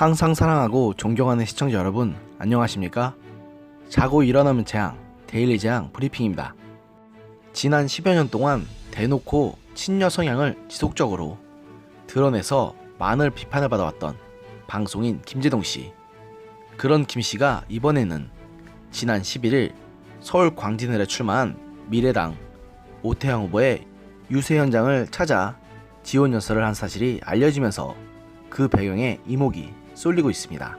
항상 사랑하고 존경하는 시청자 여러분, 안녕하십니까? 자고 일어나면 재앙, 데일리 재앙 브리핑입니다. 지난 10여 년 동안 대놓고 친여 성향을 지속적으로 드러내서 많은 비판을 받아왔던 방송인 김재동 씨. 그런 김 씨가 이번에는 지난 11일 서울 광진을에 출마한 미래당 오태양 후보의 유세 현장을 찾아 지원 연설을 한 사실이 알려지면서 그 배경에 이목이 쏠리고 있습니다.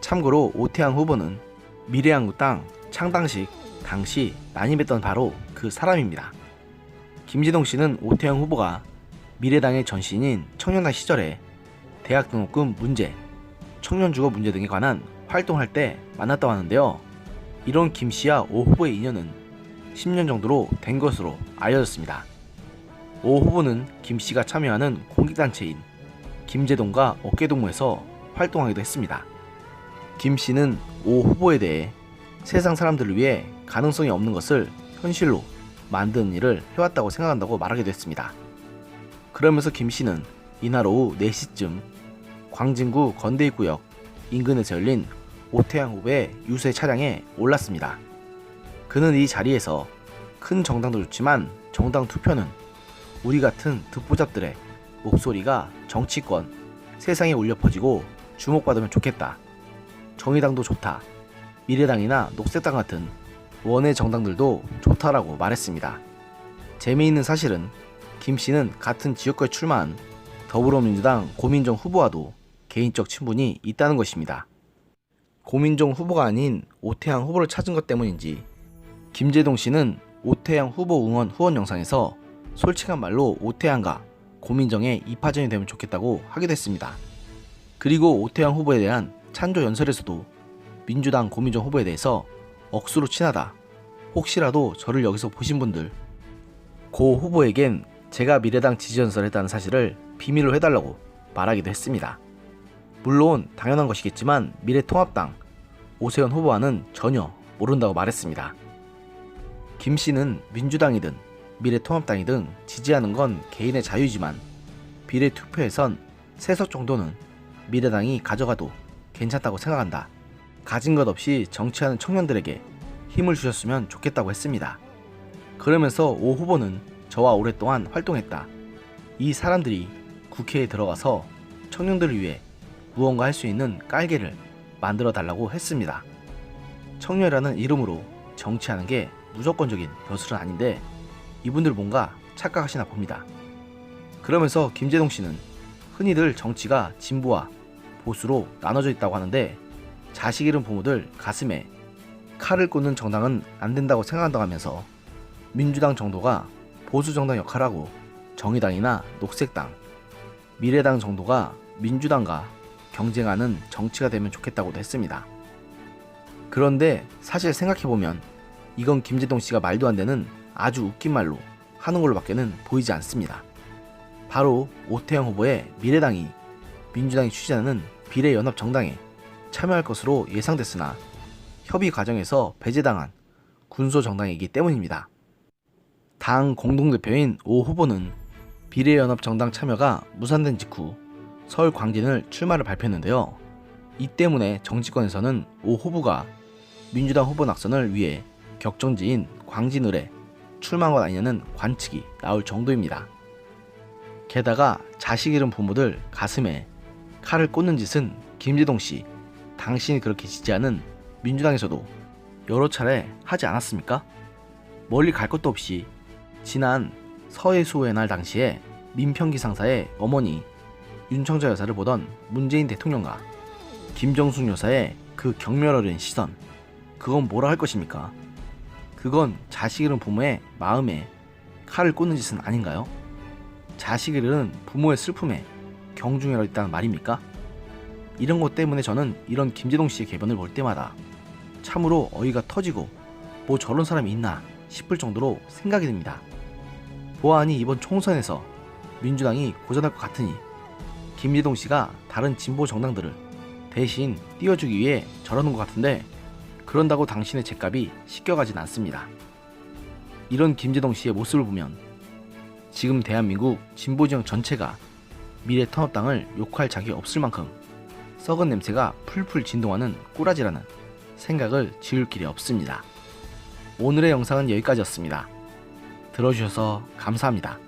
참고로 오태양 후보는 미래한국당 창당식 당시 난임했던 바로 그 사람입니다. 김재동 씨는 오태양 후보가 미래당의 전신인 청년당 시절에 대학 등록금 문제, 청년 주거 문제 등에 관한 활동할 때 만났다고 하는데요. 이런 김 씨와 오 후보의 인연은 10년 정도로 된 것으로 알려졌습니다. 오 후보는 김 씨가 참여하는 공익단체인 김재동과 어깨동무에서 활동하기도 했습니다. 김 씨는 오 후보에 대해 세상 사람들을 위해 가능성이 없는 것을 현실로 만드는 일을 해왔다고 생각한다고 말하기도 했습니다. 그러면서 김 씨는 이날 오후 4시쯤 광진구 건대입구역 인근에서 열린 오태양 후보의 유세 차량에 올랐습니다. 그는 이 자리에서 큰 정당도 좋지만 정당 투표는 우리 같은 듣보잡들의 목소리가 정치권 세상에 울려 퍼지고 주목받으면 좋겠다. 정의당도 좋다. 미래당이나 녹색당 같은 원외 정당들도 좋다라고 말했습니다. 재미있는 사실은 김 씨는 같은 지역구에 출마한 더불어민주당 고민정 후보와도 개인적 친분이 있다는 것입니다. 고민정 후보가 아닌 오태양 후보를 찾은 것 때문인지 김재동 씨는 오태양 후보 응원 후원 영상에서 솔직한 말로 오태양과 고민정의 이파전이 되면 좋겠다고 하기도 했습니다. 그리고 오태양 후보에 대한 찬조 연설에서도 민주당 고민정 후보에 대해서 억수로 친하다. 혹시라도 저를 여기서 보신 분들 고 후보에겐 제가 미래당 지지 연설 했다는 사실을 비밀로 해달라고 말하기도 했습니다. 물론 당연한 것이겠지만 미래통합당 오세훈 후보와는 전혀 모른다고 말했습니다. 김 씨는 민주당이든 미래통합당이든 지지하는 건 개인의 자유지만 비례 투표에선 세석 정도는 미래당이 가져가도 괜찮다고 생각한다. 가진 것 없이 정치하는 청년들에게 힘을 주셨으면 좋겠다고 했습니다. 그러면서 오 후보는 저와 오랫동안 활동했다. 이 사람들이 국회에 들어가서 청년들을 위해 무언가 할 수 있는 깔개를 만들어 달라고 했습니다. 청년이라는 이름으로 정치하는 게 무조건적인 벼슬은 아닌데 이분들 뭔가 착각하시나 봅니다. 그러면서 김재동 씨는 흔히들 정치가 진보와 보수로 나눠져 있다고 하는데 자식 잃은 부모들 가슴에 칼을 꽂는 정당은 안 된다고 생각한다고 하면서 민주당 정도가 보수 정당 역할하고 정의당이나 녹색당, 미래당 정도가 민주당과 경쟁하는 정치가 되면 좋겠다고도 했습니다. 그런데 사실 생각해보면 이건 김재동 씨가 말도 안 되는 아주 웃긴 말로 하는 걸로 밖에는 보이지 않습니다. 바로 오태영 후보의 미래당이 민주당이 추진하는 비례연합 정당에 참여할 것으로 예상됐으나 협의 과정에서 배제당한 군소 정당이기 때문입니다. 당 공동대표인 오 후보는 비례연합 정당 참여가 무산된 직후 서울 광진을 출마를 발표했는데요. 이 때문에 정치권에서는 오 후보가 민주당 후보 낙선을 위해 격정지인 광진을에 출마한 것 아니냐는 관측이 나올 정도입니다. 게다가 자식 잃은 부모들 가슴에 칼을 꽂는 짓은 김재동 씨, 당신이 그렇게 지지하는 민주당에서도 여러 차례 하지 않았습니까? 멀리 갈 것도 없이 지난 서해수호의 날 당시에 민평기 상사의 어머니 윤청자 여사를 보던 문재인 대통령과 김정숙 여사의 그 경멸 어린 시선 그건 뭐라 할 것입니까? 그건 자식 잃은 부모의 마음에 칼을 꽂는 짓은 아닌가요? 자식 잃은 부모의 슬픔에 경중이라 있다는 말입니까? 이런 것 때문에 저는 이런 김재동 씨의 개변을 볼 때마다 참으로 어이가 터지고 뭐 저런 사람이 있나 싶을 정도로 생각이 듭니다. 보아하니 이번 총선에서 민주당이 고전할 것 같으니 김재동 씨가 다른 진보 정당들을 대신 띄워주기 위해 저러는 것 같은데 그런다고 당신의 제값이 씻겨가진 않습니다. 이런 김재동 씨의 모습을 보면 지금 대한민국 진보 지형 전체가 미래 통합당을 욕할 자격이 없을 만큼 썩은 냄새가 풀풀 진동하는 꾸라지라는 생각을 지울 길이 없습니다. 오늘의 영상은 여기까지였습니다. 들어주셔서 감사합니다.